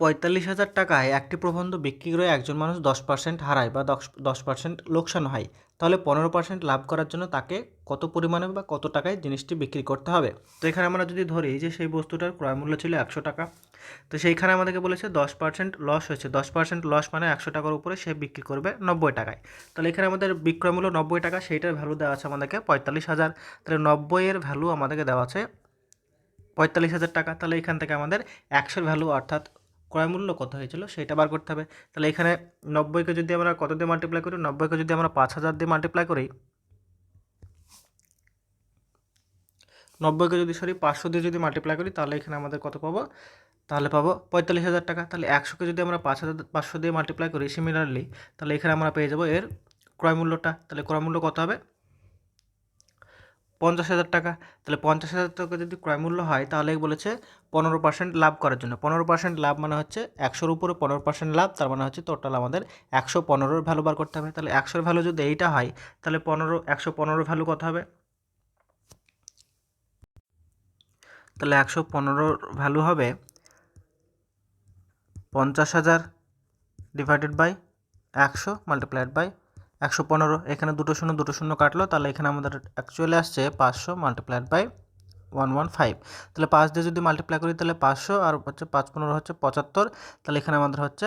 পঁয়তাল্লিশ হাজার টাকায় একটি প্রবন্ধ বিক্রি করে একজন মানুষ দশ পার্সেন্ট হারায় বা দশ দশ পার্সেন্ট লোকসান হয়। তাহলে পনেরো পার্সেন্ট লাভ করার জন্য তাকে কত পরিমাণে বা কত টাকায় জিনিসটি বিক্রি করতে হবে? তো এখানে আমরা যদি ধরি যে সেই বস্তুটার ক্রয় মূল্য ছিল একশো টাকা, তো সেইখানে আমাদেরকে বলেছে দশ পার্সেন্ট লস হয়েছে। দশ পার্সেন্ট লস মানে একশো টাকার উপরে সে বিক্রি করবে নব্বই টাকায়। তাহলে এখানে আমাদের বিক্রয় মূল্য নব্বই টাকা, সেইটার ভ্যালু দেওয়া আছে আমাদেরকে পঁয়তাল্লিশ হাজার। তাহলে নব্বইয়ের ভ্যালু আমাদেরকে দেওয়া আছে পঁয়তাল্লিশ হাজার টাকা। তাহলে এখান থেকে আমাদের একশোর ভ্যালু অর্থাৎ ক্রয় মূল্য কত হয়েছিল সেটা বার করতে হবে। তাহলে এখানে নব্বইকে যদি আমরা কত দিয়ে মাল্টিপ্লাই করি নব্বইকে যদি আমরা পাঁচ হাজার দিয়ে মাল্টিপ্লাই করি নব্বইকে যদি সরি পাঁচশো দিয়ে যদি মাল্টিপ্লাই করি, তাহলে এখানে আমাদের কত পাবো? তাহলে পাবো পঁয়তাল্লিশ হাজার টাকা। তাহলে একশোকে যদি আমরা পাঁচ হাজার, পাঁচশো দিয়ে মাল্টিপ্লাই করি সিমিলারলি তাহলে এখানে আমরা পেয়ে যাব এর ক্রয় মূল্যটা। তাহলে ক্রয় মূল্য কত হবে? পঞ্চাশ হাজার টাকা। তাহলে পঞ্চাশ হাজার টাকা যদি ক্রয় মূল্য হয়, তাহলে বলেছে পনেরো পার্সেন্ট লাভ করার জন্য। পনেরো পার্সেন্ট লাভ মানে হচ্ছে একশোর উপরে পনেরো পার্সেন্ট লাভ, তার মানে হচ্ছে টোটাল আমাদের একশো পনেরোর ভ্যালু বার করতে হবে। তাহলে একশোর ভ্যালু যদি এইটা হয়, তাহলে পনেরো, একশো পনেরোর ভ্যালু কত হবে? তাহলে একশো পনেরোর ভ্যালু হবে পঞ্চাশ হাজার ডিভাইডেড বাই একশো মাল্টিপ্লাইড বাই একশো পনেরো, এখানে দুটো শূন্য দুটো শূন্য কাটলো, তাহলে এখানে আমাদের অ্যাকচুয়ালি আসছে পাঁচশো multiplied by one one five তাহলে পাঁচ দিয়ে যদি মাল্টিপ্লাই করি, তাহলে পাঁচশো, আর হচ্ছে পাঁচ পনেরো হচ্ছে পঁচাত্তর, তাহলে এখানে আমাদের হচ্ছে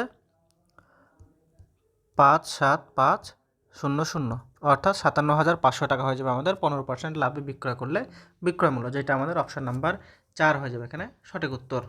পাঁচ সাত পাঁচ শূন্য শূন্য, অর্থাৎ সাতান্ন হাজার পাঁচশো টাকা হয়ে যাবে আমাদের, পনেরো পার্সেন্ট লাভে বিক্রয় করলে বিক্রয় মূল্য, যেটা আমাদের অপশন নাম্বার চার হয়ে যাবে এখানে সঠিক উত্তর।